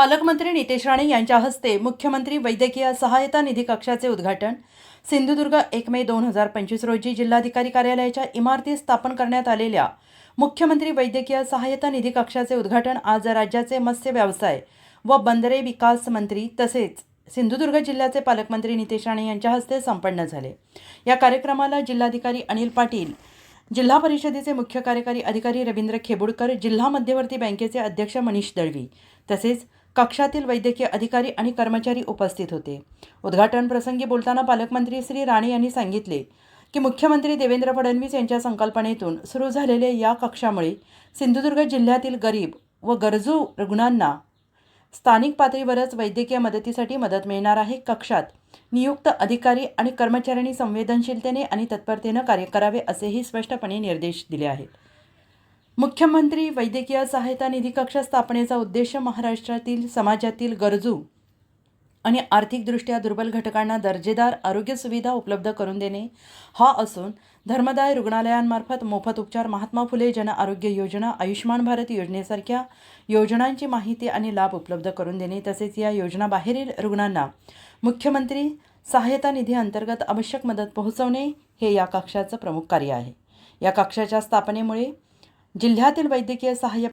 पालकमंत्री नितेश राणे यांच्या हस्ते मुख्यमंत्री वैद्यकीय सहायता निधी कक्षाचे उद्घाटन. सिंधुदुर्ग एक मे दोन हजार पंचवीस रोजी जिल्हाधिकारी कार्यालयाच्या इमारतीत स्थापन करण्यात आलेल्या मुख्यमंत्री वैद्यकीय सहायता निधी कक्षाचे उद्घाटन आज राज्याचे मत्स्य व्यवसाय व बंदरे विकास मंत्री तसेच सिंधुदुर्ग जिल्ह्याचे पालकमंत्री नितेश राणे यांच्या हस्ते संपन्न झाले. या कार्यक्रमाला जिल्हाधिकारी अनिल पाटील जिल्हा परिषदेचे मुख्य कार्यकारी अधिकारी रवींद्र खेबुडकर जिल्हा मध्यवर्ती बँकेचे अध्यक्ष मनीष दळवी तसेच कक्षातील वैद्यकीय अधिकारी आणि कर्मचारी उपस्थित होते. उद्घाटन प्रसंगी बोलताना पालकमंत्री श्री राणे यांनी सांगितले की मुख्यमंत्री देवेंद्र फडणवीस यांच्या संकल्पनेतून सुरू झालेल्या या कक्षामुळे सिंधुदुर्ग जिल्ह्यातील गरीब व गरजू रुग्णांना स्थानिक पातळीवरच वैद्यकीय मदतीसाठी मदत मिळणार आहे. कक्षात नियुक्त अधिकारी आणि कर्मचाऱ्यांनी संवेदनशीलतेने आणि तत्परतेनं कार्य करावे असेही स्पष्टपणे निर्देश दिले आहेत. मुख्यमंत्री वैद्यकीय सहायता निधी कक्ष स्थापनेचा उद्देश महाराष्ट्रातील समाजातील गरजू आणि आर्थिकदृष्ट्या दुर्बल घटकांना दर्जेदार आरोग्य सुविधा उपलब्ध करून देणे हा असून धर्मदाय रुग्णालयांमार्फत मोफत उपचार महात्मा फुले जन आरोग्य योजना आयुष्मान भारत योजनेसारख्या योजनांची माहिती आणि लाभ उपलब्ध करून देणे तसेच या योजनाबाहेरील रुग्णांना मुख्यमंत्री सहायता निधी अंतर्गत आवश्यक मदत पोहोचवणे हे या कक्षाचं प्रमुख कार्य आहे. या कक्षाच्या स्थापनेमुळे जिल्ह्यातील वैद्यकीय सहाय्य